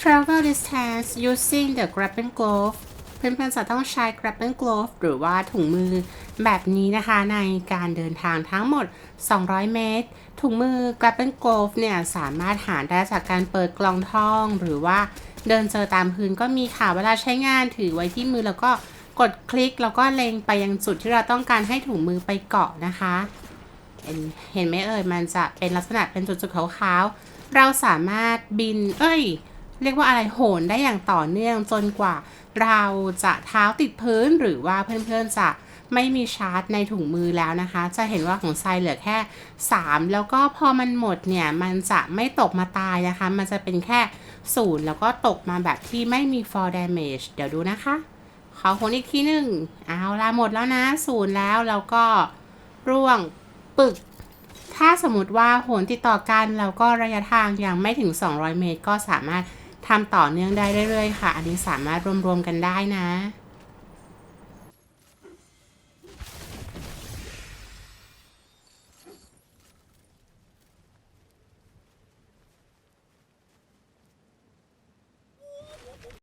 travel distance using the grappling glove เพื่อนๆจะต้องใช้ grappling glove หรือว่าถุงมือแบบนี้นะคะในการเดินทางทั้งหมด 200 เมตร ถุงมือ grappling glove เนี่ยสามารถหาได้จากการเปิดกล่องท่อง หรือว่าเดินเจอตามพื้นก็มีค่ะเวลาใช้งานถือไว้ที่มือแล้วก็กดคลิกแล้วก็เล็งไปยังจุดที่เราต้องการให้ถุงมือไปเกาะนะคะ เห็นเห็นไหมเอ่ยมันจะเป็นลักษณะเป็นจุดๆขาวๆเราสามารถบินเอ้ย เรียกว่าอะไรโหนได้อย่างต่อเนื่องจนกว่า เราจะเท้าติดพื้นหรือว่าเพื่อนๆจะไม่มีชาร์จในถุงมือแล้วนะคะ จะเห็นว่าของไซเหลือแค่ 3 แล้วก็พอมันหมดเนี่ย มันจะไม่ตกมาตายนะคะ มันจะเป็นแค่ศูนย์แล้วก็ตกมาแบบที่ไม่มี fall damage เดี๋ยวดูนะคะ ขอโหนอีกทีหนึ่งเอาละหมดแล้วนะศูนย์แล้วแล้วก็ร่วงปึก ถ้าสมมติว่าโหนติดต่อกันแล้วก็ระยะทางยังไม่ถึง 200 เมตร ก็สามารถ ทำต่อเนื่องได้เรื่อยๆค่ะ อันนี้สามารถรวมๆกันได้นะ